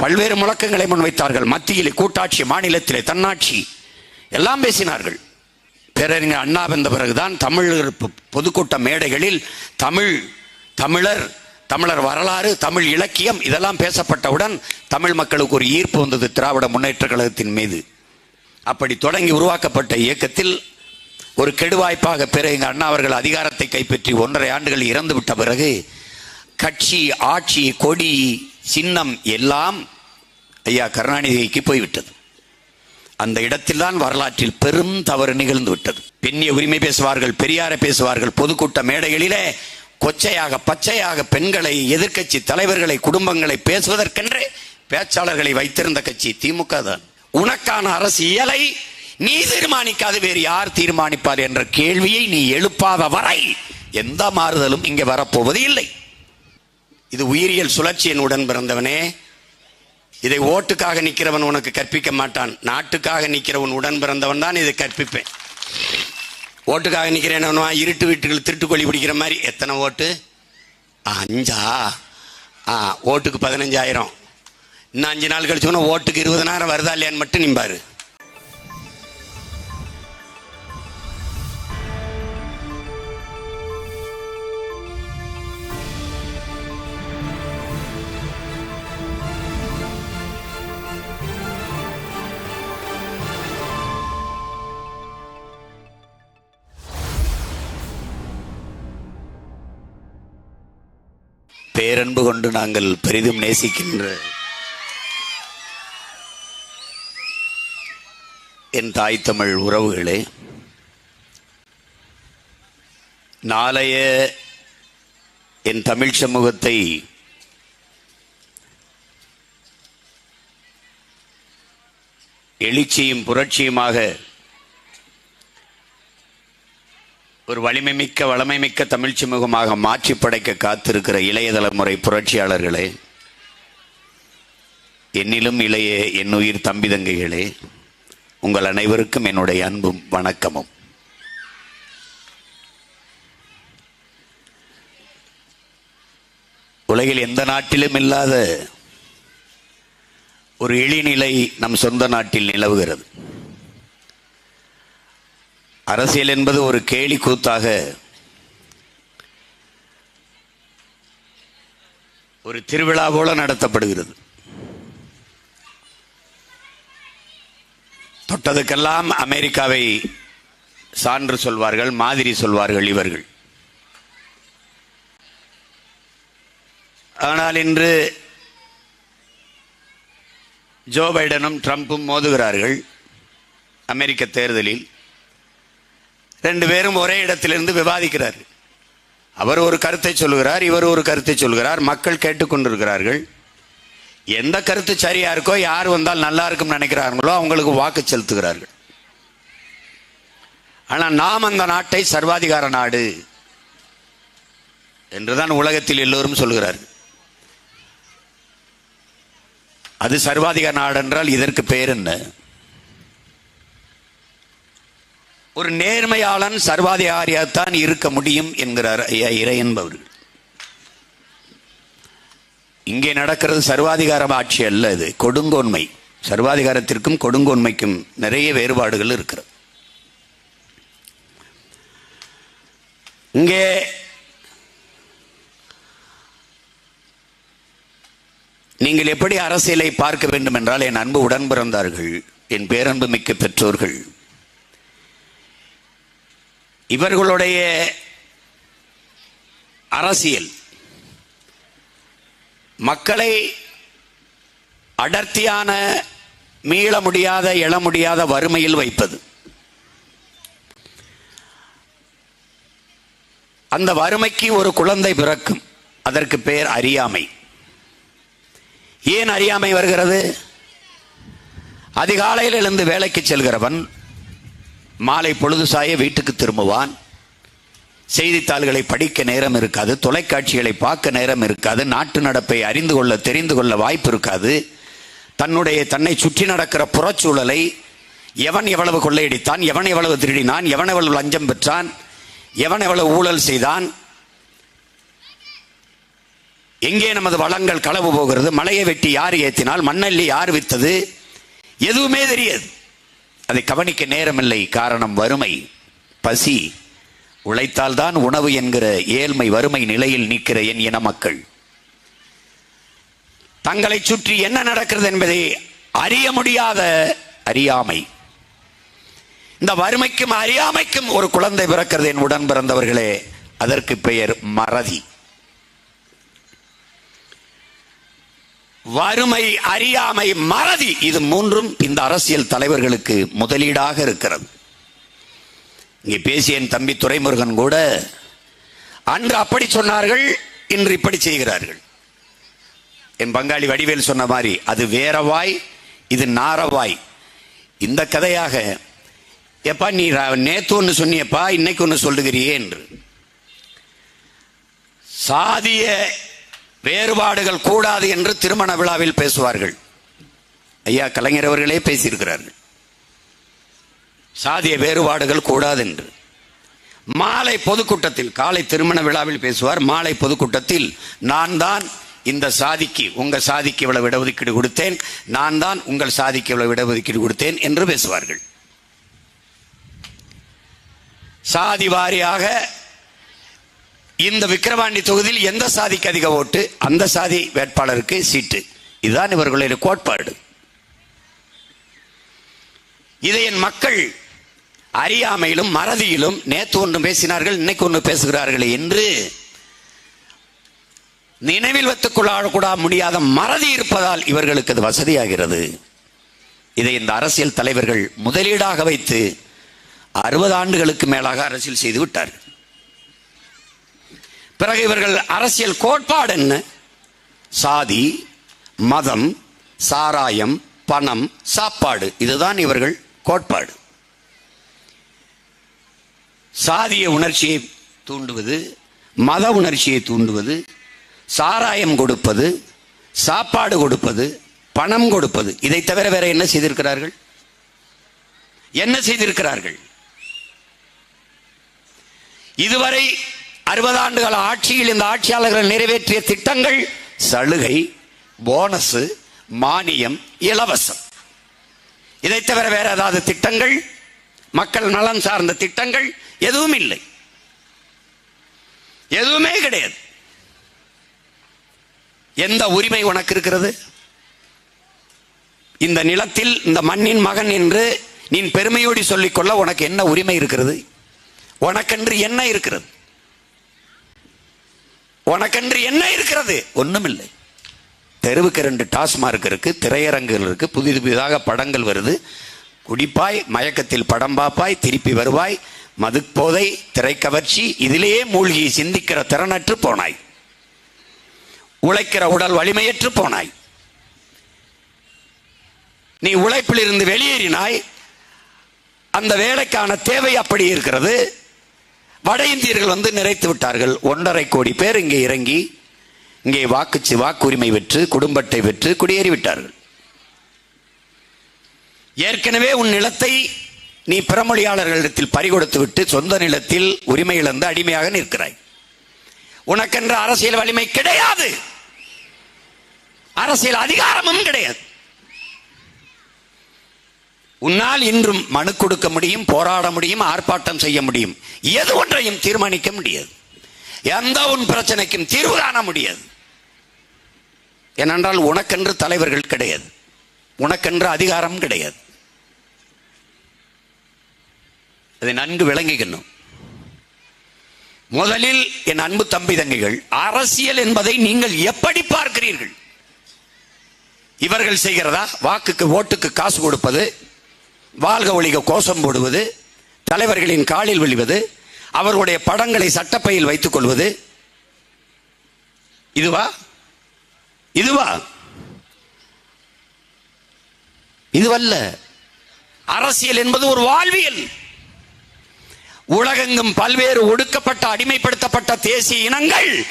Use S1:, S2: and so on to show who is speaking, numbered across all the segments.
S1: பல்வேறு முழக்கங்களை முன்வைத்தார்கள். மத்தியிலே கூட்டாட்சி மாநிலத்திலே தன்னாட்சி எல்லாம் பேசினார்கள். பேரறிஞர் அண்ணா வந்த பிறகுதான் தமிழர் பொ- பொதுக்கூட்ட மேடைகளில் தமிழ் தமிழர் தமிழர் வரலாறு தமிழ் இலக்கியம் இதெல்லாம் பேசப்பட்டவுடன் தமிழ் மக்களுக்கு ஒரு ஈர்ப்பு வந்தது திராவிட முன்னேற்ற கழகத்தின் மீது. அப்படி தொடங்கி உருவாக்கப்பட்ட இயக்கத்தில் ஒரு கெடுவாய்ப்பாக பிறகு அண்ணா அவர்கள் அதிகாரத்தை கைப்பற்றி ஒன்றரை ஆண்டுகள் இறந்துவிட்ட பிறகு கட்சி ஆட்சி கொடி சின்னம் எல்லாம் ஐயா கருணாநிதிக்கு போய்விட்டது. அந்த இடத்தில்தான் வரலாற்றில் பெரும் தவறு நிகழ்ந்து விட்டது. பெண்ணிய உரிமை பேசுவார்கள் பெரியாரை பேசுவார்கள் பொதுக்கூட்ட மேடைகளிலே கொச்சையாக பச்சையாக பெண்களை எதிர்க்கட்சி தலைவர்களை குடும்பங்களை பேசுவதற்கென்றே பேச்சாளர்களை வைத்திருந்த கட்சி திமுக தான். உனக்கான அரசியலை நீ தீர்மானிக்காது வேறு யார் தீர்மானிப்பார் என்ற கேள்வியை நீ எழுப்பாத வரை எந்த மாறுதலும் இங்கே வரப்போவது இல்லை. இது உயிரியல் சுழற்சியின் உடன் பிறந்தவனே இதை ஓட்டுக்காக நிற்கிறவன் உனக்கு கற்பிக்க மாட்டான். நாட்டுக்காக நிற்கிறவன் உடன் பிறந்தவன் தான் இதை கற்பிப்பேன். ஓட்டுக்காக நிற்கிறேன் இருட்டு வீட்டுகள் திருட்டுக்கொழி பிடிக்கிற மாதிரி எத்தனை ஓட்டு? அஞ்சா? ஆ ஓட்டுக்கு பதினஞ்சாயிரம். இன்னும் அஞ்சு நாள் கழிச்சோன்னா ஓட்டுக்கு இருபதனாயிரம் வருதா இல்லையான்னு மட்டும் நிம்பாரு பேரன்பு கொண்டு நாங்கள் பெரிதும் நேசிக்கின்ற என் தாய் தமிழ் உறவுகளே நாளைய என் தமிழ் சமூகத்தை எழுச்சியும் புரட்சியுமாக ஒரு வலிமை மிக்க வளமை மிக்க தமிழ் சமூகமாக மாற்றி படைக்க காத்திருக்கிற இளைய தலைமுறை புரட்சியாளர்களே என்னிலும் இளைய என் உயிர் தம்பி தங்கைகளே உங்கள் அனைவருக்கும் என்னுடைய அன்பும் வணக்கமும். உலகில் எந்த நாட்டிலும் இல்லாத ஒரு இழிநிலை நம் சொந்த நாட்டில் நிலவுகிறது. அரசியல் என்பது ஒரு கேலி கூத்தாக ஒரு திருவிழா போல நடத்தப்படுகிறது. தொட்டதுக்கெல்லாம் அமெரிக்காவை சான்று சொல்வார்கள் மாதிரி சொல்வார்கள் இவர்கள். ஆனால் இன்று ஜோ பைடனும் ட்ரம்ப்பும் மோதுகிறார்கள் அமெரிக்க தேர்தலில். ரெண்டு பேரும் ஒரே இடத்திலிருந்து விவாதிக்கிறார். அவர் ஒரு கருத்தை சொல்கிறார் இவர் ஒரு கருத்தை சொல்கிறார் மக்கள் கேட்டுக்கொண்டிருக்கிறார்கள். எந்த கருத்து சரியா இருக்கோ யார் வந்தால் நல்லா இருக்கும் நினைக்கிறார்களோ அவங்களுக்கு வாக்கு செலுத்துகிறார்கள். ஆனால் நாம் அந்த நாட்டை சர்வாதிகார நாடு என்றுதான் உலகத்தில் எல்லோரும் சொல்கிறார்கள். அது சர்வாதிகார நாடு என்றால் இதற்கு பெயர் என்ன? ஒரு நேர்மையாளன் சர்வாதிகாரியாகத்தான் இருக்க முடியும் என்கிறார் ஐயா இறை என்பவர்கள் இங்கே நடக்கிறது சர்வாதிகார ஆட்சி அல்ல இது கொடுங்கோன்மை. சர்வாதிகாரத்திற்கும் கொடுங்கோன்மைக்கும் நிறைய வேறுபாடுகள் இருக்கிறது. இங்கே நீங்கள் எப்படி அரசியலை பார்க்க வேண்டும் என்றால் என் அன்பு உடன் பிறந்தார்கள் என் பேரன்பு மிக்க பெற்றோர்கள் இவர்களுடைய அரசியல் மக்களை அடர்த்தியான மீள முடியாத எழ முடியாத வறுமையில் வைப்பது. அந்த வறுமைக்கு ஒரு குழந்தை பிறக்கும். அதற்கு பெயர் அறியாமை. ஏன் அறியாமை வருகிறது? அதிகாலையில் எழுந்து வேலைக்கு செல்கிறவன் மாலை பொழுது சாய வீட்டுக்கு திரும்புவான். செய்தித்தாள்களை படிக்க நேரம் இருக்காது தொலைக்காட்சிகளை பார்க்க நேரம் இருக்காது நாட்டு நடப்பை அறிந்து கொள்ள தெரிந்து கொள்ள வாய்ப்பு இருக்காது. தன்னுடைய தன்னை சுற்றி நடக்கிற புறச்சூழலை எவன் எவ்வளவு கொள்ளையடித்தான் எவன் எவ்வளவு திருடினான் எவன் எவ்வளவு லஞ்சம் பெற்றான் எவன் எவ்வளவு ஊழல் செய்தான். எங்கே நமது வளங்கள் களவு போகிறது மலையை வெட்டி யார் ஏற்றினால் மண்ணள்ளி யார் வித்தது எதுவுமே தெரியாது. அதை கவனிக்க நேரமில்லை காரணம் வறுமை. பசி. உழைத்தால்தான் உணவு என்கிற ஏழ்மை வறுமை நிலையில் நிற்கிற என் இன மக்கள். தங்களை சுற்றி என்ன நடக்கிறது என்பதை அறிய முடியாத அறியாமை. இந்த வறுமைக்கும் அறியாமைக்கும் ஒரு குழந்தை பிறக்கிறது என் உடன் பிறந்தவர்களே அதற்கு பெயர் மறதி. வறுமை அறியாமை மறதி இது மூன்றும் இந்த அரசியல் தலைவர்களுக்கு முதலீடாக இருக்கிறது. இங்கே பேசிய என் தம்பி துரைமுருகன் கூட அன்று அப்படி சொன்னார்கள் இன்று இப்படி செய்கிறார்கள். என் பங்காளி வடிவேல் சொன்ன மாதிரி அது வேறவாய் இது நாரவாய் இந்த கதையாக எப்பா நீ நேத்து ஒன்று சொன்னியப்பா இன்னைக்கு ஒன்று சொல்லுகிறியே என்று. சாதிய வேறுபாடுகள் கூடாது என்று திருமண விழாவில் பேசுவார்கள். ஐயா கலைஞர் அவர்களே பேசியிருக்கிறார்கள். சாதிய வேறுபாடுகள் கூடாது என்று. மாலை பொதுக்கூட்டத்தில் காலை திருமண விழாவில் பேசுவார். மாலை பொதுக்கூட்டத்தில் நான் தான் இந்த சாதிக்கு உங்கள் சாதிக்கு இவ்வளவு இடஒதுக்கீடு கொடுத்தேன். நான் தான் உங்கள் சாதிக்கு இவ்வளவு இடஒதுக்கீடு கொடுத்தேன் என்று பேசுவார்கள். சாதி வாரியாக இந்த விக்கிரவாண்டி தொகுதியில் எந்த சாதிக்கு அதிக ஓட்டு? அந்த சாதி வேட்பாளருக்கு சீட்டு. இதுதான் இவர்களுடைய கோட்பாடு. இதை என் மக்கள் அறியாமையிலும் மறதியிலும் நேத்து ஒன்று பேசினார்கள் இன்னைக்கு ஒன்று பேசுகிறார்கள் என்று நினைவில் வைத்துக் முடியாத மறதி இருப்பதால் இவர்களுக்கு அது வசதியாகிறது. இதை இந்த அரசியல் தலைவர்கள் முதலீடாக வைத்து அறுபது ஆண்டுகளுக்கு மேலாக அரசியல் செய்து விட்டார்கள். பிறகு இவர்கள் அரசியல் கோட்பாடு என்ன? சாதி மதம் சாராயம் பணம் சாப்பாடு. இதுதான் இவர்கள் கோட்பாடு. சாதிய உணர்ச்சியை தூண்டுவது மத உணர்ச்சியை தூண்டுவது சாராயம் கொடுப்பது சாப்பாடு கொடுப்பது பணம் கொடுப்பது. இதை தவிர வேற என்ன செய்திருக்கிறார்கள்? என்ன செய்திருக்கிறார்கள்? இதுவரை அறுபது ஆண்டுகால ஆட்சியில் இந்த ஆட்சியாளர்கள் நிறைவேற்றிய திட்டங்கள் சலுகை போனஸ் மானியம் இலவசம். இதை தவிர வேற ஏதாவது திட்டங்கள்? மக்கள் நலன் சார்ந்த திட்டங்கள் எதுவும் இல்லை. எதுவுமே கிடையாது. எந்த உரிமை உனக்கு இருக்கிறது? இந்த நிலத்தில் இந்த மண்ணின் மகன் என்று நீ பெருமையோடு சொல்லிக்கொள்ள உனக்கு என்ன உரிமை இருக்கிறது? உனக்கென்று என்ன இருக்கிறது? உனக்கென்று என்ன இருக்கிறது? ஒண்ணுமில்லை. தெருவுக்கு ரெண்டு டாஸ்மார்க் இருக்கு திரையரங்குகள் இருக்கு புதிது புதிதாக படங்கள் வருது. குடிப்பாய் மயக்கத்தில் படம் பார்ப்பாய் திருப்பி வருவாய் மதுப்போதை திரைக்கவர்ச்சி இதிலேயே மூழ்கி சிந்திக்கிற திறனற்று போனாய். உழைக்கிற உடல் வலிமையற்று போனாய். நீ உழைப்பில் இருந்து வெளியேறினாய். அந்த வேலைக்கான தேவை அப்படி இருக்கிறது. வட இந்தியர்கள் வந்து நிறைத்து விட்டார்கள். ஒன்றரை கோடி பேர் இங்கே இறங்கி இங்கே வாக்குச்சு வாக்குரிமை பெற்று குடும்பத்தை பெற்று குடியேறி விட்டார்கள். ஏற்கனவே உன் நிலத்தை நீ பிறமொழியாளர்களிடத்தில் பறிகொடுத்து விட்டு சொந்த நிலத்தில் உரிமை இழந்து அடிமையாக நிற்கிறாய். உனக்கென்ற அரசியல் வலிமை கிடையாது. அரசியல் அதிகாரமும் கிடையாது. உன்னால் இன்றும் மனு கொடுக்க முடியும் போராட முடியும் ஆர்ப்பாட்டம் செய்ய முடியும். எது ஒன்றையும் தீர்மானிக்க முடியாது. எந்த உன் பிரச்சனைக்கும் தீர்வு காண முடியாது. ஏனென்றால் உனக்கென்று தலைவர்கள் கிடையாது. உனக்கென்று அதிகாரம் கிடையாது. அதை நன்கு விளங்கிக்கணும் முதலில் என் அன்பு தம்பி தங்கைகள் அரசியல் என்பதை நீங்கள் எப்படி பார்க்கிறீர்கள்? இவர்கள் செய்கிறதா? வாக்குக்கு ஓட்டுக்கு காசு கொடுப்பது வாழ்க ஒழிக கோஷம் போடுவது தலைவர்களின் காலில் விழுவது அவர்களுடைய படங்களை சட்டப்பையில் வைத்துக் கொள்வது. இதுவா? இதுவா? இதுவல்ல. அரசியல் என்பது ஒரு வாழ்வியல். உலகெங்கும் பல்வேறு ஒடுக்கப்பட்ட அடிமைப்படுத்தப்பட்ட தேசிய இனங்கள்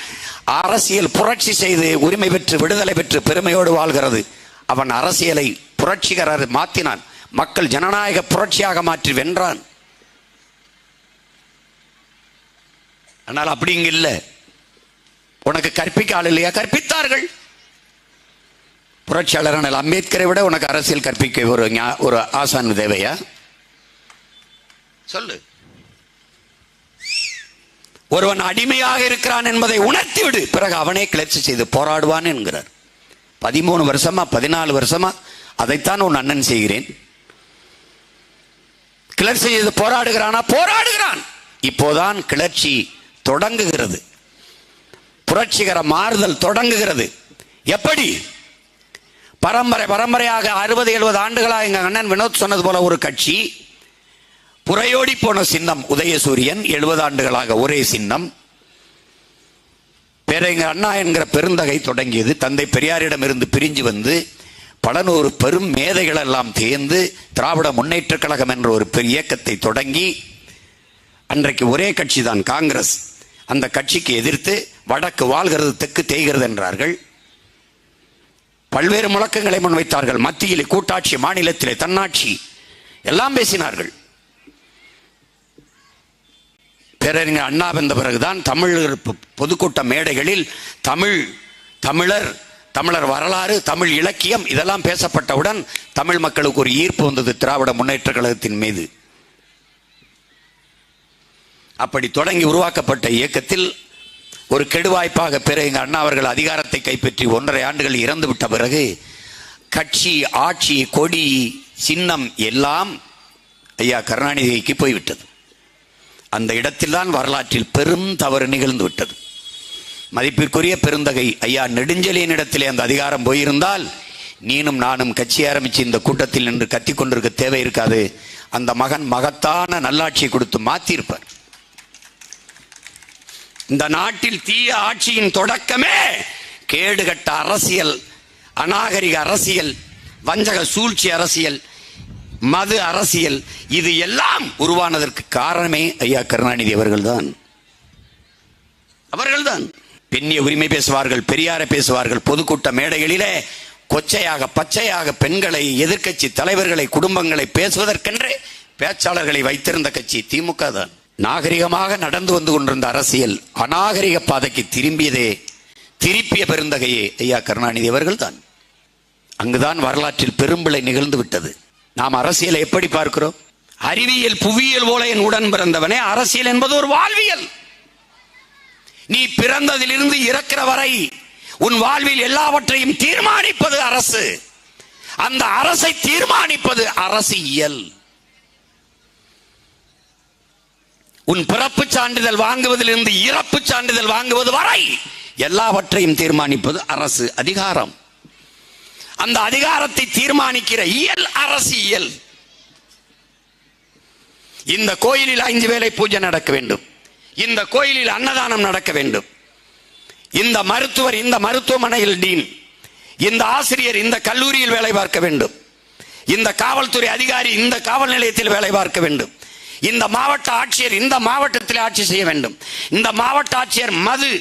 S1: அரசியல் புரட்சி செய்து உரிமை பெற்று விடுதலை பெற்று பெருமையோடு வாழ்கிறது. அவன் அரசியலை புரட்சிகரர் மாற்றினான் மக்கள் ஜனநாயக புரட்சியாக மாற்றி வென்றான். ஆனால் அப்படி இங்க இல்லை. உனக்கு கற்பிக்க ஆள் இல்லையா? கற்பித்தார்கள். புரட்சியாளர் அம்பேத்கரை விட உனக்கு அரசியல் கற்பிக்க ஒரு ஒரு ஆசான் தேவையா? சொல்லு. ஒருவன் அடிமையாக இருக்கிறான் என்பதை உணர்த்தி விடு பிறகு அவனே கிளர்ச்சி செய்து போராடுவான் என்கிறார். பதிமூணு வருஷமா பதினாலு வருஷமா அதைத்தான் உன் அண்ணன் செய்கிறேன். கிளர்ச்சி செய்து போராடுகிறானா? போராடுகிறான். இப்போதான் கிளர்ச்சி தொடங்குகிறது. புரட்சிகர மாறுதல் தொடங்குகிறது. எப்படி? பரம்பரை பரம்பரையாக அறுபது எழுபது ஆண்டுகளாக எங்கள் அண்ணன் வினோத் சொன்னது போல ஒரு கட்சி புறையோடி போன சின்னம் உதயசூரியன் எழுபது ஆண்டுகளாக ஒரே சின்னம். பேரறிஞர் அண்ணா என்கிற பெருந்தகை தொடங்கியது. தந்தை பெரியாரிடம் இருந்து பிரிஞ்சு வந்து பல நூறு பெரும் மேதைகள் எல்லாம் தேர்ந்து திராவிட முன்னேற்றக் கழகம் என்ற ஒரு பெரிய இயக்கத்தை தொடங்கி அன்றைக்கு ஒரே கட்சி தான் காங்கிரஸ். அந்த கட்சிக்கு எதிர்த்து வடக்கு வாழ்கிறது தெற்கு தேய்கிறது என்றார்கள். பல்வேறு முழக்கங்களை முன்வைத்தார்கள். மத்தியிலே கூட்டாட்சி மாநிலத்திலே தன்னாட்சி. எல்லாம் பேசினார்கள். பேரறிஞர் அண்ணா வந்த பிறகுதான் தமிழர் பொதுக்கூட்ட மேடைகளில் தமிழ் தமிழர் தமிழர் வரலாறு தமிழ் இலக்கியம் இதெல்லாம் பேசப்பட்டவுடன் தமிழ் மக்களுக்கு ஒரு ஈர்ப்பு வந்தது திராவிட முன்னேற்ற கழகத்தின் மீது. அப்படி தொடங்கி உருவாக்கப்பட்ட இயக்கத்தில் ஒரு கெடுவாய்ப்பாக பிறகு அண்ணா அவர்கள் அதிகாரத்தை கைப்பற்றி ஒன்றரை ஆண்டுகள் இறந்து விட்ட பிறகு கட்சி ஆட்சி கொடி சின்னம் எல்லாம் ஐயா கருணாநிதிக்கு போய்விட்டது. அந்த இடத்தில்தான் வரலாற்றில் பெரும் தவறு நிகழ்ந்து விட்டது. மதிப்பிற்குரிய பெருந்தகை. ஐயா நெடுஞ்செலியன் இடத்திலே அந்த அதிகாரம் போயிருந்தால் நீனும் நானும் கட்சி ஆரம்பிச்சு இந்த கூட்டத்தில் நின்று கத்திக் கொண்டிருக்க தேவை இருக்காது. அந்த மகன் மகத்தான நல்லாட்சியை கொடுத்து மாத்தியிருப்பார் இந்த நாட்டில் தீய ஆட்சியின் தொடக்கமே கேடுகட்ட அரசியல் அநாகரிக அரசியல் வஞ்சக சூழ்ச்சி அரசியல் மது அரசியல் இது எல்லாம் உருவானதற்கு காரணமே ஐயா கருணாநிதி அவர்கள்தான். அவர்கள்தான். பெண்ணிய உரிமை பேசுவார்கள் பெரியாரை பேசுவார்கள். பொதுக்கூட்ட மேடைகளிலே கொச்சையாக பச்சையாக பெண்களை எதிர்க்கட்சி தலைவர்களை குடும்பங்களை பேசுவதற்கென்றே பேச்சாளர்களை வைத்திருந்த கட்சி திமுக தான். நாகரிகமாக நடந்து வந்து கொண்டிருந்த அரசியல் அநாகரிக பாதைக்கு திரும்பியதே திருப்பிய பெருந்தகையே ஐயா கருணாநிதி அவர்கள் தான். அங்குதான் வரலாற்றில் பெரும்பிழை நிகழ்ந்து விட்டது. நாம் அரசியலை எப்படி பார்க்கிறோம்? அறிவியல் புவியியல் போல என் உடன் பிறந்தவனே அரசியல் என்பது ஒரு வாழ்வியல். நீ பிறந்ததிலிருந்து இறக்கிற வரை உன் வாழ்வில் எல்லாவற்றையும் தீர்மானிப்பது அரசு. அந்த அரசை தீர்மானிப்பது அரசியல். உன் பிறப்பு சான்றிதழ் வாங்குவதிலிருந்து இறப்பு சான்றிதழ் வாங்குவது வரை எல்லாவற்றையும் தீர்மானிப்பது அரசு அதிகாரம். அந்த அதிகாரத்தை தீர்மானிக்கிற இயல் அரசியல். இந்த கோயிலில் ஐந்து வேளை பூஜை நடக்க வேண்டும். இந்த கோயிலில் அன்னதானம் நடக்க வேண்டும். இந்த மருத்துவர் இந்த மருத்துவமனையில் டீன். இந்த ஆசிரியர் இந்த கல்லூரியில் வேலை பார்க்க வேண்டும். இந்த காவல்துறை அதிகாரி இந்த காவல் நிலையத்தில் வேலை பார்க்க வேண்டும். இந்த மாவட்ட ஆட்சியர் இந்த மாவட்டத்தில் ஆட்சி செய்ய வேண்டும். இந்த மாவட்ட ஆட்சியர் மது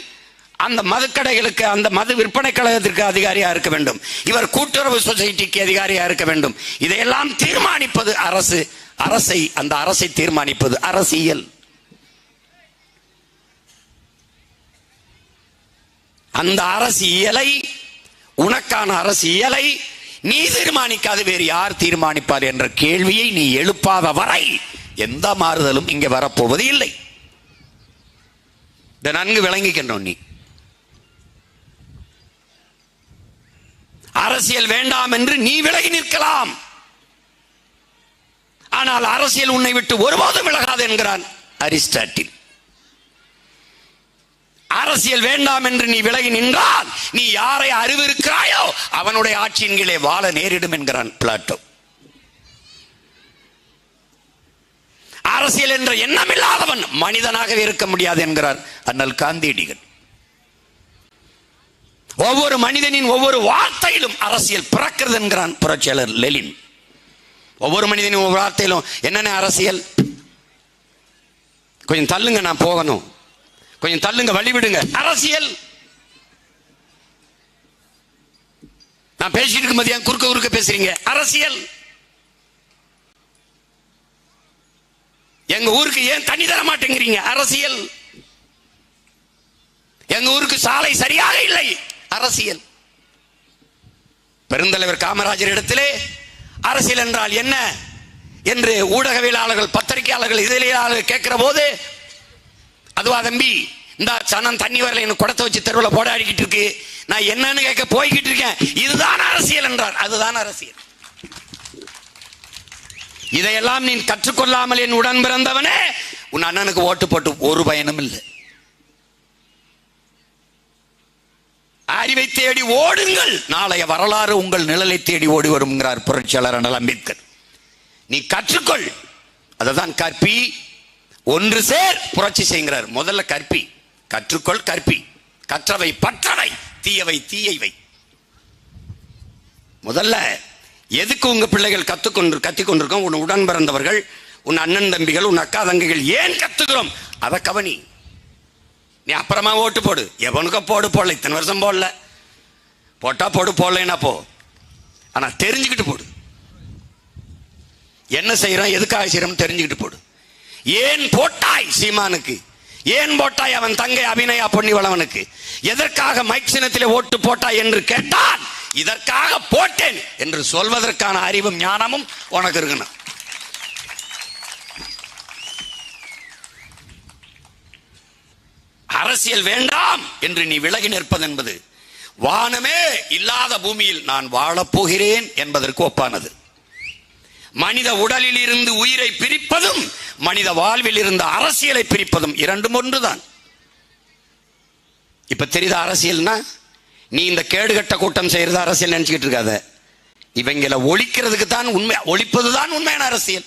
S1: அந்த மதுக்கடைகளுக்கு அந்த மது விற்பனை கழகத்திற்கு அதிகாரியாக இருக்க வேண்டும். இவர் கூட்டுறவு சொசைட்டிக்கு அதிகாரியாக இருக்க வேண்டும். இதையெல்லாம் தீர்மானிப்பது அரசு அரசை அந்த அரசை தீர்மானிப்பது அரசியல். அந்த அரசியலை உனக்கான அரசியலை நீ தீர்மானிக்காது வேறு யார் தீர்மானிப்பார் என்ற கேள்வியை நீ எழுப்பாத வரை எந்த மாறுதலும் இங்கே வரப்போவது இல்லை. இதை நன்கு விளங்கிக்கின்றோம் நீ. அரசியல் வேண்டாம் என்று நீ விலகி நிற்கலாம். ஆனால் அரசியல் உன்னை விட்டு ஒருபோதும் விலகாது என்கிறான் அரிஸ்டாட்டில். அரசியல் வேண்டாம் என்று நீ விலகி நின்றால் நீ யாரை அறிவிருக்கிறாயோ அவனுடைய ஆட்சியின் கீழே வாழ நேரிடும் என்கிறான் பிளாட்டோ. அரசியல் என்ற எண்ணம் இல்லாதவன் மனிதனாகவே இருக்க முடியாது என்கிறார் அண்ணல் காந்தியடிகள். ஒவ்வொரு மனிதனின் ஒவ்வொரு வார்த்தையிலும் அரசியல் பிறக்கிறது என்கிறான் புரட்சியாளர் லெலின் ஒவ்வொரு மனிதனின் ஒவ்வொரு வார்த்தையிலும் என்னென்ன அரசியல்? கொஞ்சம் தள்ளுங்க நான் போகணும். கொஞ்சம் தள்ளுங்க வழி விடுங்க அரசியல். நான் பேசிட்டு இருக்கும்போது மதியம் குறுக்க குறுக்க பேசுறீங்க? அரசியல். எங்க ஊருக்கு ஏன் தண்ணி தர மாட்டேங்கிறீங்க? அரசியல். எங்க ஊருக்கு சாலை சரியாக இல்லை? அரசியல். பெருந்தலைவர் காமராஜர் இடத்திலே அரசியல் என்றால் என்ன? என்று ஊடகவியலாளர்கள் பத்திரிகையாளர்கள் இதழியலாளர்கள் கேட்கிற போது அதுவா தம்பி இந்த சனம் தண்ணி வரல எனக்கு குடத்தை வச்சு தெருவில் போடாடிக்கிட்டு இருக்கு. நான் என்னன்னு கேட்க போய்கிட்டு இருக்கேன். இதுதான் அரசியல் என்றார். அதுதான் அரசியல். இதையெல்லாம் நீ கற்றுக்கொள்ளாமல் என் உடன் பிறந்தவனே உன் அண்ணனுக்கு ஓட்டு போட்டு ஒரு பயனும் இல்லை. அறிவை தேடி ஓடுங்கள். நாளைய வரலாறு உங்கள் நிழலை தேடி ஓடி வருங்கிறார் புரட்சியாளர் அண்ணல் அம்பேத்கர். நீ கற்றுக்கொள். அததான் கற்பி ஒன்று சேர் புரட்சி செய்கிறார். முதல்ல கற்பி. கற்றுக்கொள் கற்பி. கற்றவை பற்றவை. தீயவை தீயவை. முதல்ல எதுக்கு உங்க பிள்ளைகள் கத்துக்கொண்டு கத்திக்கொண்டிருக்கோம்? உன் உடன் பிறந்தவர்கள் உன் அண்ணன் தம்பிகள் உன் அக்கா தங்கைகள் ஏன் கத்துக்கிறோம்? அதை கவனி. நீ அப்புறமா ஓட்டு போடு. எவனுக்கும் போடு போடல. இத்தனை வருஷம் போடல. போட்டா போடு போடலைன்னா போ. ஆனா தெரிஞ்சுக்கிட்டு போடு. என்ன செய்யறோம்? எதுக்காக செய்யறோம் தெரிஞ்சுக்கிட்டு போடு. ஏன் போட்டாய் சீமானுக்கு? ஏன் போட்டாய் அவன் தங்கை அபிநயா பொன்னிவளவனுக்கு? எதற்காக மைக் சின்னத்திலே ஓட்டு போட்டாய் என்று கேட்டான்? இதற்காக போட்டேன் என்று சொல்வதற்கான அறிவும் ஞானமும் உனக்கு இருக்கணும். அரசியல் வேண்டாம் என்று நீ விலகி நிற்பது என்பது வானமே இல்லாத பூமியில் நான் வாழப்போகிறேன் என்பதற்கு ஒப்பானது. மனித உடலில் இருந்து உயிரை பிரிப்பதும் மனித வாழ்வில் இருந்து அரசியலை பிரிப்பதும் இரண்டும் ஒன்றுதான். இப்ப தெரியுத அரசியல்னா? நீ இந்த கேடுகட்ட கூட்டம் செய்யறது அரசியல் நினைச்சுக்கிட்டு இருக்காத. இவங்களை ஒழிக்கிறதுக்கு தான் உண்மை ஒழிப்பது தான் உண்மையான அரசியல்.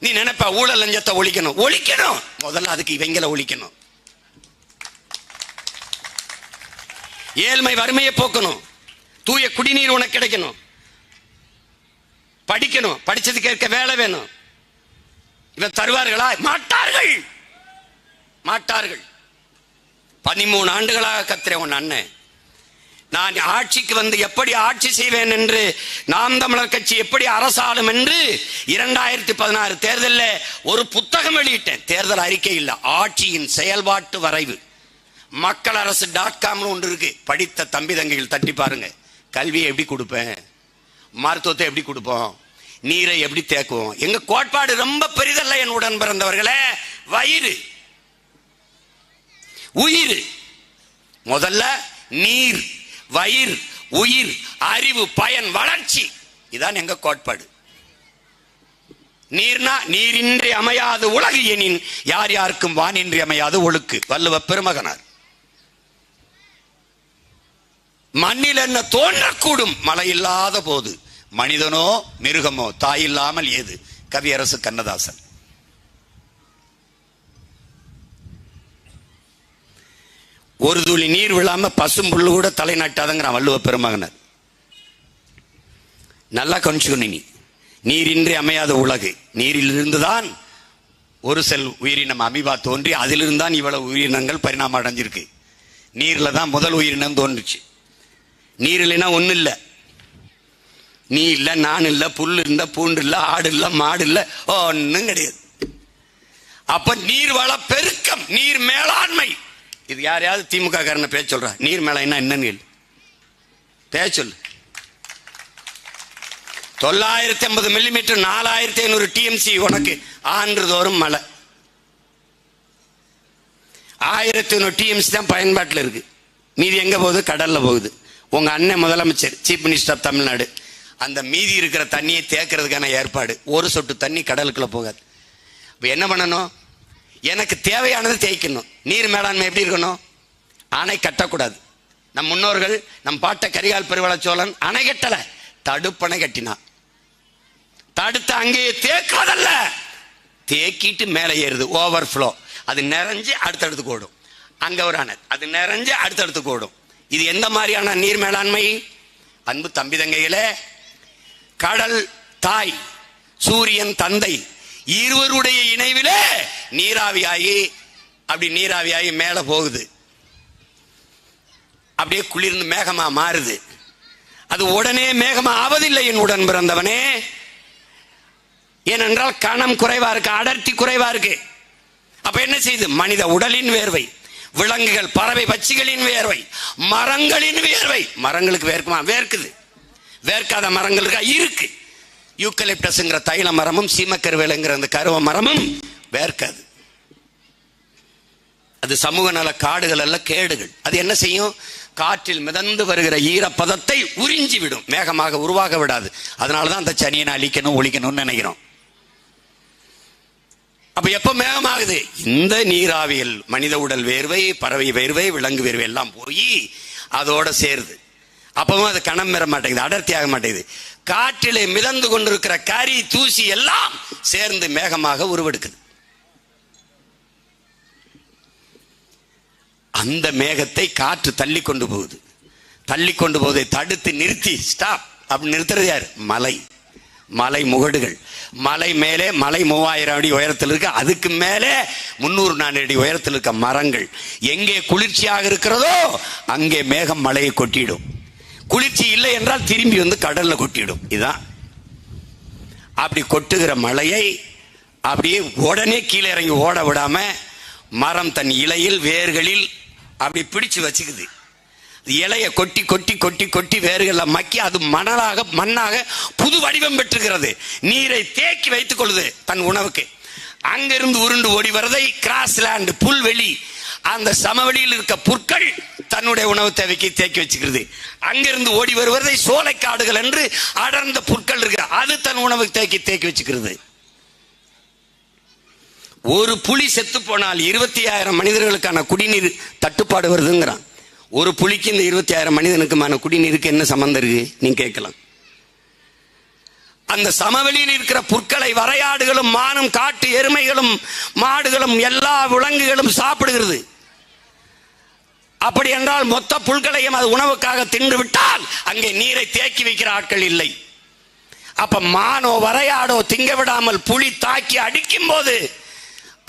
S1: நீ நினைப்ப ஊழல் லஞ்சத்தை ஒழிக்கணும். ஒழிக்கணும். முதல்ல அதுக்கு இவங்களை ஒழிக்கணும். ஏழ்மை வறுமையை போக்கணும். தூய குடிநீர் உனக்கு கிடைக்கணும். படிக்கணும். படிச்சது ஏற்க வேலை வேணும். இவன் தருவார்களா? மாட்டார்கள். மாட்டார்கள். பதிமூணு ஆண்டுகளாக கத்துற உன் அண்ணன் நான் ஆட்சிக்கு வந்து எப்படி ஆட்சி செய்வேன் என்று நாம் தமிழர் கட்சி எப்படி அரசாளும் என்று இரண்டாயிரத்தி பதினாறு தேர்தலில் ஒரு புத்தகம் வெளியிட்டேன். தேர்தல் அறிக்கை இல்லை ஆட்சியின் செயல்பாட்டு வரைவு. மக்கள் அரசு டாட் காம்னு ஒன்று இருக்கு. படித்த தம்பி தங்கைகள் தட்டி பாருங்க. கல்வியை எப்படி கொடுப்பேன்? மருத்துவத்தை எப்படி கொடுப்போம்? நீரை எப்படி தேக்குவோம்? எங்க கோட்பாடு ரொம்ப பெரிதல்ல என் உடன் பிறந்தவர்களே. வயிறு. உயிர். முதல்ல நீர் வயிர் உயிர் அறிவு பயன் வளர்ச்சி. இதான் எங்க கோட்பாடு. நீர்னா நீரின்றி அமையாது உலகு எனின் யார் யாருக்கும் வானின்றி அமையாது ஒழுக்கு. வல்லுவ பெருமகனார். மண்ணில் என்ன தோன்றக்கூடும்? மழை இல்லாத போது. மனிதனோ மிருகமோ தாய் இல்லாமல் ஏது? கவியரசு கண்ணதாசன். ஒரு துளி நீர் விழாம பசும் புல்லு கூட தலை நட்டாதங்கிறான் வள்ளுவ பெருமகனர். நல்லா கவனிச்சுக்கணும் நீ. நீரின்றி அமையாத உலகு. நீரிலிருந்துதான் ஒரு செல் உயிரினம் அமிபா தோன்றி அதிலிருந்து தான் இவ்வளவு உயிரினங்கள் பரிணாமம் அடைஞ்சிருக்கு. நீர்ல தான் முதல் உயிரினம் தோன்றுச்சு. நீர் இல்லைன்னா ஒன்றும் இல்லை நீ இல்லை நான் இல்லை புல் இல்லை பூண்டு இல்லை ஆடு இல்லை மாடு இல்லை ஒன்றும் கிடையாது. அப்ப நீர் வள பெருக்கம் நீர் மேலாண்மை. இது யாரையாவது திமுக காரண பேச சொல்றா? நீர் மேலாண்மை என்னன்னு கேளு. பேச சொல்லு. தொள்ளாயிரத்தி ஐம்பது மில்லிமீட்டர் நாலாயிரத்தி ஐநூறு டிஎம்சி உனக்கு ஆண்டுதோறும் மழை. ஆயிரத்தி ஐநூறு டிஎம்சி தான் பயன்பாட்டில் இருக்கு. மீதி எங்க போகுது? கடல்ல போகுது. உங்க அண்ணன் முதலமைச்சர் சீஃப் மினிஸ்டர் ஆஃப் தமிழ்நாடு அந்த மீதி இருக்கிற தண்ணியை தேக்கிறதுக்கான ஏற்பாடு. ஒரு சொட்டு தண்ணி கடலுக்குள்ளே போகாது. இப்போ என்ன பண்ணணும்? எனக்கு தேவையானது தேய்க்கணும். நீர் மேலாண்மை எப்படி இருக்கணும்? அணை கட்டக்கூடாது. நம் முன்னோர்கள் நம் பாட்ட கரிகால் பெருவள சோழன் அணை கட்டலை. தடுப்பணை கட்டினான். தடுத்து அங்கேயே தேக்குவதல்ல தேக்கிட்டு மேலே ஏறுது. ஓவர் ஃப்ளோ அது நிறைஞ்சு அடுத்தடுத்து கூடும் அங்கே ஒரு அணை. அது நிறைஞ்சு அடுத்தடுத்து கூடும் இது எந்த மாதிரியான நீர் மேலாண்மை? அன்பு தம்பி தங்கைகளே கடல் தாய் சூரியன் தந்தை இருவருடைய இணைவிலே நீராவியாகி அப்படி நீராவியாகி மேலே போகுது. அப்படியே குளிர்ந்து மேகமா மாறுது. அது உடனே மேகமா ஆவதில்லை என் உடன் பிறந்தவனே. ஏனென்றால் கணம் குறைவா இருக்கு அடர்த்தி குறைவா இருக்கு. அப்ப என்ன செய்யுது மனித உடலின் வேர்வை விலங்குகள் பறவை பச்சிகளின் வேர்வை மரங்களின் வேர்வை. மரங்களுக்கு வேர்க்குமா? வேர்க்குது. வேர்க்காத மரங்கள் இருக்கா. இருக்கு யூக்கலிப்டஸ்ங்கிற தைல மரமும் சீமக்கருவேலைங்கிற அந்த கருவ மரமும் வேர்க்காது. அது சமூக நல காடுகள் அல்ல கேடுகள். அது என்ன செய்யும்? காற்றில் மிதந்து வருகிற ஈரப்பதத்தை உறிஞ்சி விடும் மேகமாக உருவாக விடாது. அதனால தான் அந்த சனியனை அழிக்கணும் ஒழிக்கணும்னு நினைக்கிறோம். அப்ப எப்ப மேகமாகுது? இந்த நீராவியல். மனித உடல் வேர்வை பறவை வேர்வை விலங்கு வேர்வை எல்லாம் போய் அதோட சேருது. அப்பவும் அது கணம் பெற மாட்டேங்குது அடர்த்தி ஆக மாட்டேங்குது. காற்றிலே மிதந்து கொண்டிருக்கிற கரி தூசி எல்லாம் சேர்ந்து மேகமாக உருவெடுக்குது. அந்த மேகத்தை காற்று தள்ளி கொண்டு போகுது. தள்ளி கொண்டு போவதை தடுத்து நிறுத்தி ஸ்டாப் அப்படி நிறுத்துறது யார்? மலை. மலை முகடுகள். மலை மேலே மலை மூவாயிரம் அடி உயரத்தில் இருக்க. அதுக்கு மேலே முன்னூறு நாலு அடி உயரத்தில் இருக்க மரங்கள். எங்கே குளிர்ச்சியாக இருக்கிறதோ அங்கே மேகம் மலையை கொட்டிடும். குளிர்ச்சி இல்லை என்றால் திரும்பி வந்து கடல்ல கொட்டிடும். இதுதான் அப்படி கொட்டுகிற மலையை அப்படியே உடனே கீழே இறங்கி ஓட விடாம மரம் தன் இலையில் வேர்களில் அப்படி பிடிச்சு வச்சுக்குது. இலையை கொட்டி கொட்டி கொட்டி கொட்டி வேர்களை மக்கி அது மணலாக மண்ணாக புது வடிவம் பெற்றுகிறது நீரை தேக்கி வைத்துக் கொள்ளுது தன் உணவுக்கு. அங்கிருந்து உருண்டு ஓடி வரதை கிராஸ்லேண்ட் புல்வெளி அந்த சமவெளியில் இருக்க புற்கள் தன்னுடைய உணவு தேவைக்கு தேக்கி வச்சுக்கிறது. அங்கிருந்து ஓடி வருவதை சோலைக்காடுகள் என்று அடர்ந்த புற்கள் இருக்கிற அது தன் உணவு தேக்கி தேக்கி வச்சுக்கிறது. ஒரு புலி செத்து போனால் இருபத்தி ஆயிரம் மனிதர்களுக்கான குடிநீர் தட்டுப்பாடு வருதுங்கிறான். ஒரு புலிக்கு இந்த இருபத்தி ஆயிரம் மனிதனுக்குமான குடிநீருக்கு என்ன சம்மந்தம் இருக்கு? நீங்க கேட்கலாம். அந்த சமவெளியில் இருக்கிற புற்களை வரையாடுகளும் மானும் காட்டு எருமைகளும் மாடுகளும் எல்லா விலங்குகளும் சாப்பிடுகிறது. அப்படி என்றால் மொத்த புல்களையும் அது உணவுக்காக தின்று விட்டால் அங்கே நீரை தேக்கி வைக்கிற ஆட்கள் இல்லை. அப்ப மானோ வரையாடோ திங்க விடாமல் புலி தாக்கி அடிக்கும் போது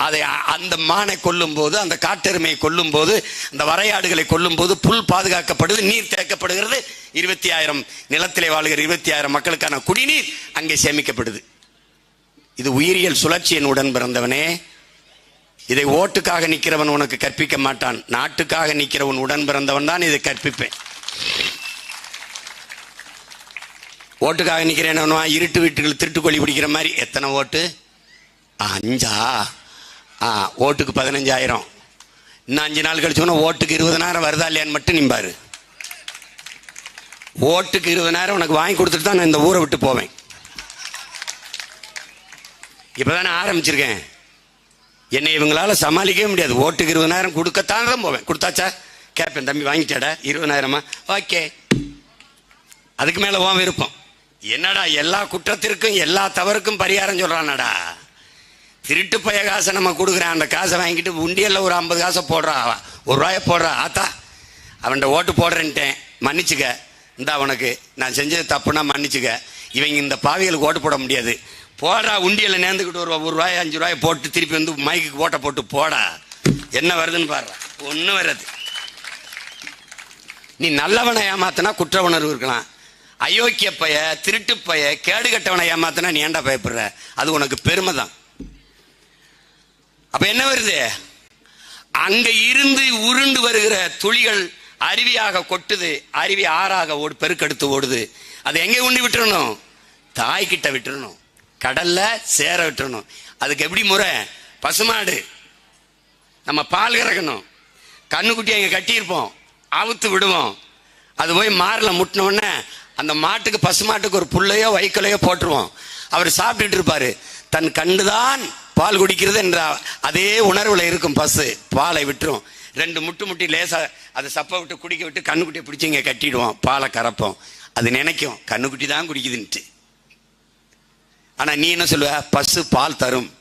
S1: அதை அந்த மானை கொல்லும் போது அந்த காட்டெருமையை கொல்லும் போது அந்த வரையாடுகளை கொல்லும் போது புல் பாதுகாக்கப்படுது நீர் தேக்கப்படுகிறது. இருபத்தி ஆயிரம் நிலத்திலே வாழ்கிற இருபத்தி ஆயிரம் மக்களுக்கான குடிநீர் அங்கே சேமிக்கப்படுது. இது உயிரியல் சுழற்சியின் உடன் பிறந்தவனே. இதை ஓட்டுக்காக நிற்கிறவன் உனக்கு கற்பிக்க மாட்டான். நாட்டுக்காக நிற்கிறவன் உடன் பிறந்தவன் தான் இதை கற்பிப்பேன். ஓட்டுக்காக நிற்கிறேன் இருட்டு வீட்டுகள் திருட்டுக்கொள்ளி பிடிக்கிற மாதிரி. எத்தனை ஓட்டு? அஞ்சா? ஆ ஓட்டுக்கு பதினஞ்சாயிரம். இன்னும் அஞ்சு நாள் கழிச்சோன்னா ஓட்டுக்கு இருபதனாயிரம் வருதா இல்லையான்னு மட்டும் நிம்பாரு. ஓட்டுக்கு இருபதனாயிரம் உனக்கு வாங்கி கொடுத்துட்டு தான் நான் இந்த ஊரை விட்டு போவேன். இப்பதான் ஆரம்பிச்சிருக்கேன். என்னை இவங்களால சமாளிக்கவே முடியாது. ஓட்டுக்கு இருபதனாயிரம் கொடுக்கத்தான் தான் போவேன். கொடுத்தாச்சா? கேட்பேன் தம்பி வாங்கிட்டாடா இருபதாயிரமா? ஓகே. அதுக்கு மேல ஓன் விருப்பம். என்னடா எல்லா குற்றத்திற்கும் எல்லா தவறுக்கும் பரிகாரம் சொல்றானடா? திருட்டு பைய காசை நம்ம கொடுக்குறான். அந்த காசை வாங்கிட்டு உண்டியல்ல ஒரு ஐம்பது காசை போடுறா ஒரு ரூபாய போடுறா. ஆத்தா அவன்கிட்ட ஓட்டு போடுறேன்ட்டேன். மன்னிச்சுக்க. இந்த அவனுக்கு நான் செஞ்சது தப்புனா மன்னிச்சுக்க. இவங்க இந்த பாவிகளுக்கு ஓட்டு போட முடியாது. போடா உண்டியில் நேர்ந்துக்கிட்டு ஒரு ஒரு ரூபாய் அஞ்சு ரூபாய் போட்டு திருப்பி வந்து மைக்கு ஓட்டை போட்டு போடா. என்ன வருதுன்னு பாடுறா ஒன்றும் வராது. நீ நல்லவனை ஏமாத்தினா குற்ற உணர்வு இருக்கலாம். அயோக்கிய பைய திருட்டு பைய கேடு கட்டவனை ஏமாத்தினா நீ ஏன்டா பயப்படுற? அது உனக்கு பெருமை தான் அப்போ என்ன வருது? அங்கே இருந்து உருண்டு வருகிற துளிகள் அருவியாக கொட்டுது. அருவி ஆறாக ஓடு பெருக்கெடுத்து ஓடுது. அதை எங்கே உண்டி விட்டுறணும்? தாய்கிட்ட விட்டுறணும். கடல்ல சேர விட்டுறணும் அதுக்கு எப்படி முறை? பசுமாடு. நம்ம பால் கறக்கணும். கண்ணுக்குட்டி இங்கே கட்டியிருப்போம். அவுத்து விடுவோம். அது போய் மாரில் முட்டினோடனே அந்த மாட்டுக்கு பசுமாட்டுக்கு ஒரு புல்லையோ வைக்கலையோ போட்டுருவோம். அவர் சாப்பிட்டுட்டு இருப்பாரு. தன் கண்டுதான் பால் குடிக்கிறது என்ற அதே உணர்வுல இருக்கும் பசு. பாலை விட்டுரும். ரெண்டு முட்டு முட்டி லேசா அதை சப்ப விட்டு குடிக்க விட்டு கண்ணுக்குட்டியை பிடிச்சி இங்கே கட்டிடுவோம். பாலை கறப்போம். அது நினைக்கும். கண்ணுக்குட்டி தான் குடிக்குதுன்ட்டு. ஆனால் நீ என்ன சொல்லுவ? பசு பால் தரும்.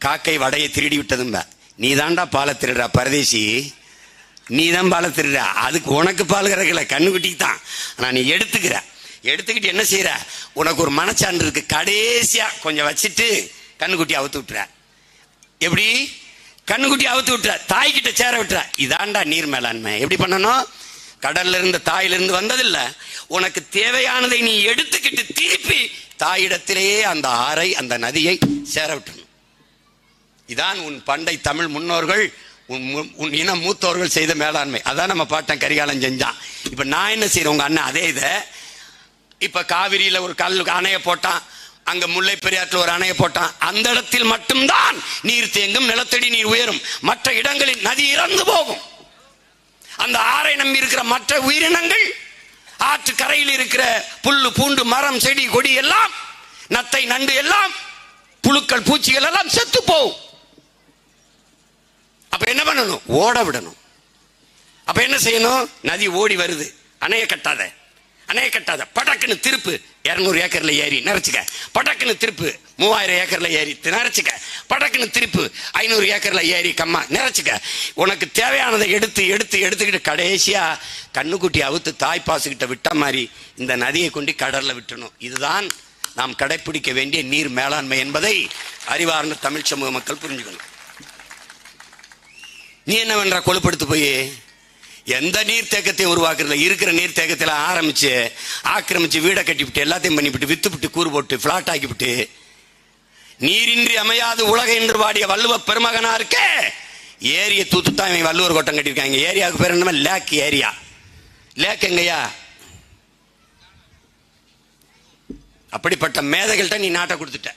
S1: காக்கை வடையை திருடி விட்டதும்ப. நீ தாண்டா பாலை திருடுற பரதேசி. நீ தான் பாலை திருடுற. அதுக்கு உனக்கு பால் கறக்கல கண்ணுக்குட்டிக்கு தான் ஆனால் நீ எடுத்துக்கிற. எடுத்துக்கிட்டு என்ன செய்கிற உனக்கு ஒரு மனச்சான்று இருக்கு. கடைசியாக கொஞ்சம் வச்சுட்டு கண்ணுக்குட்டி அவுத்து விட்டுற. எப்படி? கண்ணுக்குட்டி அவுத்து விட்டுற. தாய்கிட்ட சேர விட்டுற. இதாண்டா நீர் மேலாண்மை. எப்படி பண்ணணும்? கடல்ல இருந்து தாயிலிருந்து வந்ததில்லை வந்ததில்ல. உனக்கு தேவையானதை நீ எடுத்துக்கிட்டு திருப்பி தாயிடத்திலேயே அந்த ஆறை அந்த நதியை சேர விட்டணும் இதான் உன் பண்டை தமிழ் முன்னோர்கள் உன் உன் இன மூத்தோர்கள் செய்த மேலாண்மை. அதான் நம்ம பாட்டன் கரிகாலம் செஞ்சான். இப்போ நான் என்ன செய்யறேன் உங்க அண்ணன் அதே இதை. இப்போ காவிரியில் ஒரு கல் அணையை போட்டான். அங்க முல்லை பெரியாற்றில் ஒரு அணையை போட்டான். அந்த இடத்தில் மட்டும்தான் நீர் தேங்கும் நிலத்தடி நீர் உயரும். மற்ற இடங்களில் நதி இறந்து போகும். அந்த ஆறை நம்பி இருக்கிற மற்ற உயிரினங்கள் ஆற்று கரையில் இருக்கிற புல்லு பூண்டு மரம் செடி கொடி எல்லாம் நத்தை நண்டு எல்லாம் புழுக்கள் பூச்சிகள் எல்லாம் செத்து போகும். அப்ப என்ன பண்ணணும்? ஓட விடணும். அப்ப என்ன செய்யணும்? நதி ஓடி வருது. அணைய கட்டாத. அணைய கட்டாத. படக்குன்னு திருப்பு. இரநூறு ஏக்கர்ல ஏறி நிறச்சிக்க படக்குன்னு திருப்பு. மூவாயிரம் ஏக்கர்ல ஏறி நிறச்சிக்க படக்குன்னு திருப்பு. ஐநூறு ஏக்கர்ல ஏறி கம்மா நிறச்சிக்க உனக்கு தேவையானதை எடுத்து எடுத்து எடுத்துக்கிட்டு கடைசியா கண்ணுக்குட்டி அவுத்து தாய்ப்பாசுகிட்ட விட்ட மாதிரி இந்த நதியை கொண்டு கடல்ல விட்டணும் இதுதான் நாம் கடைபிடிக்க வேண்டிய நீர் மேலாண்மை என்பதை அறிவார்ந்த தமிழ் சமூக மக்கள் புரிஞ்சுக்கணும். நீ என்ன பண்ற? கொழுப்படுத்து போய். எந்த நீர்த்தேக்கத்தையும் உருவாக்குறதுல? இருக்கிற நீர்த்தேக்கத்தில் ஆரம்பித்து ஆக்கிரமிச்சு வீடை கட்டிவிட்டு எல்லாத்தையும் பண்ணிவிட்டு வித்துவிட்டு கூறு போட்டு ஃப்ளாட் ஆக்கிவிட்டு நீரின்றி அமையாது உலக என்று வாடிய வள்ளுவ பெருமகனா இருக்கே ஏரியை தூத்துத்தான் இவன் வள்ளுவர் கோட்டம் கட்டியிருக்காங்க. ஏரியாவுக்கு பேர் என்னமா லேக் ஏரியா லேக் எங்கய்யா? அப்படிப்பட்ட மேதைகள்கிட்ட நீ நாட்டை கொடுத்துட்ட.